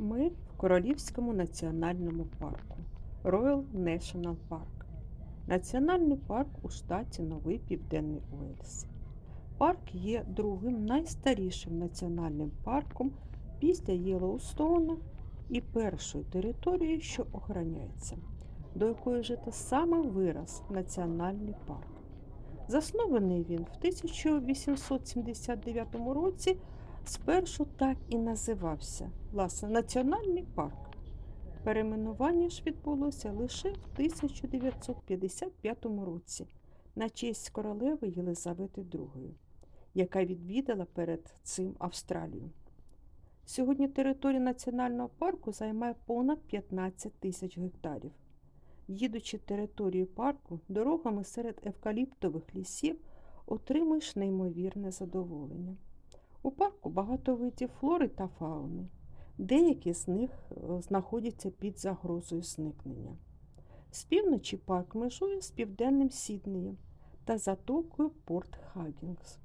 Ми в Королівському національному парку Royal National Park. Національний парк у штаті Новий Південний Уельс. Парк є другим найстарішим національним парком після Єлоустоуна і першою територією, що охороняється, до якої жито саме вираз Національний парк. Заснований він в 1879 році спершу так і називався власне Національний парк. Перейменування ж відбулося лише в 1955 році на честь королеви Єлизавети II, яка відвідала перед цим Австралію. Сьогодні територія національного парку займає понад 15 тисяч гектарів. Їдучи територію парку дорогами серед евкаліптових лісів, отримуєш неймовірне задоволення. У парку багато видів флори та фауни. Деякі з них е, знаходяться під загрозою зникнення. З півночі парк межує з південним Сіднеєм та затокою Порт Хагінгс.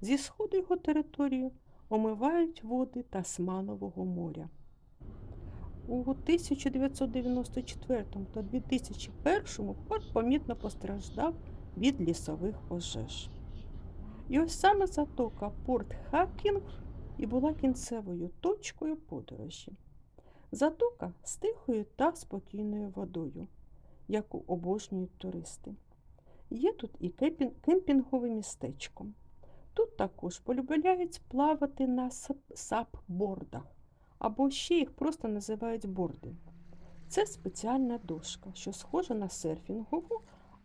Зі сходу його територію омивають води Тасманового моря. У 1994 та 2001 парк помітно постраждав від лісових пожеж. І ось саме затока Порт Хакінг і була кінцевою точкою подорожі. Затока з тихою та спокійною водою, яку обожнюють туристи. Є тут і кемпінгове містечко. Тут також полюбляють плавати на сап- сап-бордах, або ще їх просто називають борди. Це спеціальна дошка, що схожа на серфінгову,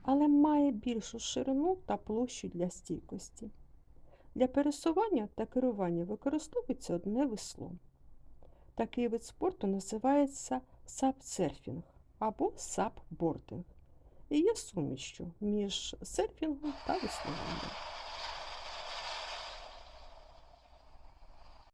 але має більшу ширину та площу для стійкості. Для пересування та керування використовується одне весло. Такий вид спорту називається сапсерфінг або сапбординг і є сумішчю між серфінгом та веслуванням.